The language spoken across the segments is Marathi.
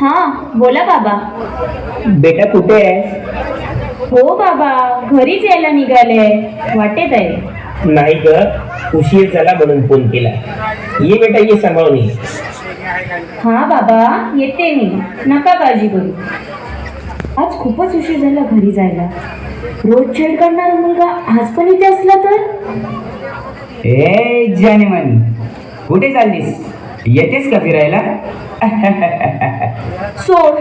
हा बोला बाबा. बेटा कुठे आहेस? हो बाबा घरीच यायला निघाले. वाटेत आहे. नाही ग उशीर झाला म्हणून फोन केला. ये बेटा ये सांभाळून ये. हा बाबा येते मी. नका काळजी करू. आज खूपच उशीर झाला घरी जायला. रोज छेड करणारा मुलगा आज पण इथे असला तर? ए जानेमन कुठे चाललीस? येतेस का फिरायला? सोड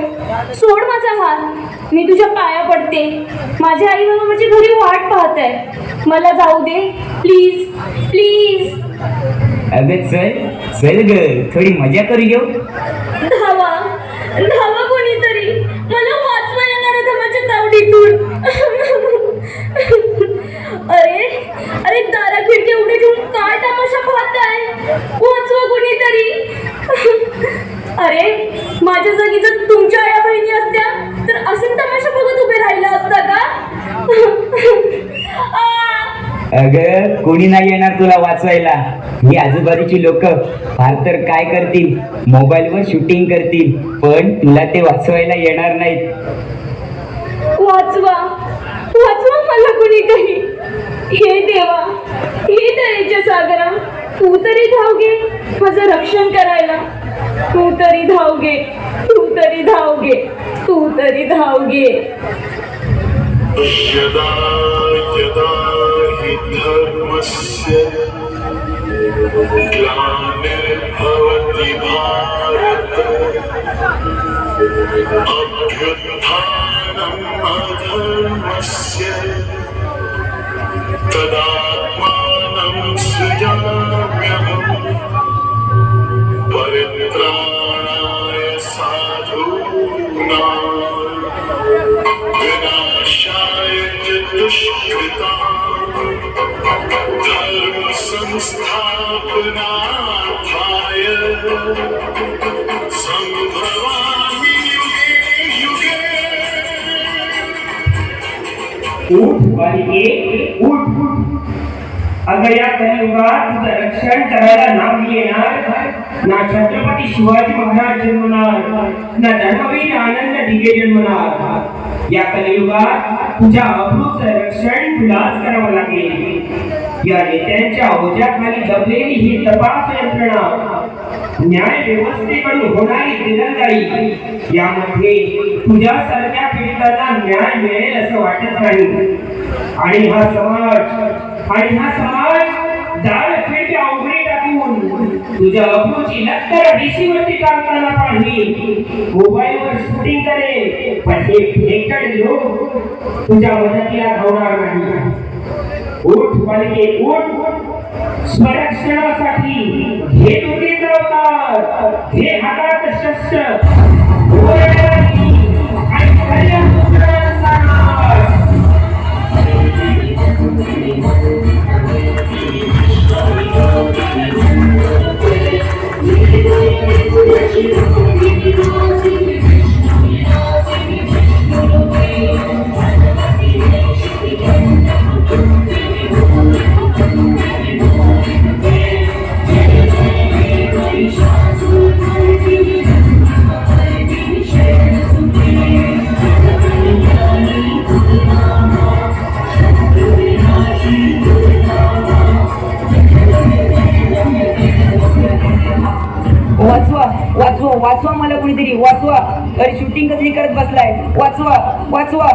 सोड माझा हात. मी तुझ्या पाया पडते. माझ्या आई बाबा माझी घरी वाट पाहत आहे मला जाऊ दे. प्लीज प्लीज अगं चल चल ग. थोडी मजा करू घेऊ. धावा धावा कोणीतरी. मला वाचवा येणार धमाच्या तावडीतून अरे अरे दारा खिडकी उघडे ठेवून काय तमाशा पाहताय वाचवा कोणीतरी अरे माझ्या जागी जर तुमच्या आया बहिणी असत्या तर असेच तमाशा बघत उभे राहिला असता का! अगं कोणी नाही येणार तुला वाचवायला. ही आजूबाजूची लोक फार तर काय करतील? मोबाईलवर शूटिंग करतील पण तुला ते वाचवायला येणार नाहीत. वाचवा. वाचवा मला कुणी काही हे देवा. हे दयेच्या सागरा तू तरी धाव घे माझं रक्षण करायला. तू तरी धाव घे तू तरी धाव घे तू तरी धाव घे यदा यदा हि धर्मस्य ग्लानिर्भवति भारत। अभ्युत्थानम् अधर्मस्य तदात्मानं उठ बालिके उठ अगं या कलियुगात तुझं रक्षण करायला नाम येणार ना छत्रपती शिवाजी महाराज जन्मणार ना धर्मवीर आनंद दिगे जन्मणार या कलियुगात तुझ्या अभूचं रक्षण तुलाच करावं लागेल या नेत्यांच्या ओझ्याखाली दबलेली ही तपास यंत्रणा न्याय व्यवस्थेकडून होणारी दिरंगाई यामध्ये तुझ्यासारख्या पीडितांना न्याय मिळेल असं वाटत नाही. आणि हा समाज, आणि हा समाज दार खिडक्या उघडी टाकून तुझ्या अब्रूची नक्कर डीसी वरती टाकताना पाहिली. मोबाईलवर शूटिंग करेल, पण हे फेकड लोक तुझ्या मदतीला धावणार नाही. उठ बालिके उठ. स्वरक्षणासाठी वाचवा वाचवा मला कोणीतरी वाचवा. अरे शूटिंग कसली करत बसलाय? वाचवा वाचवा.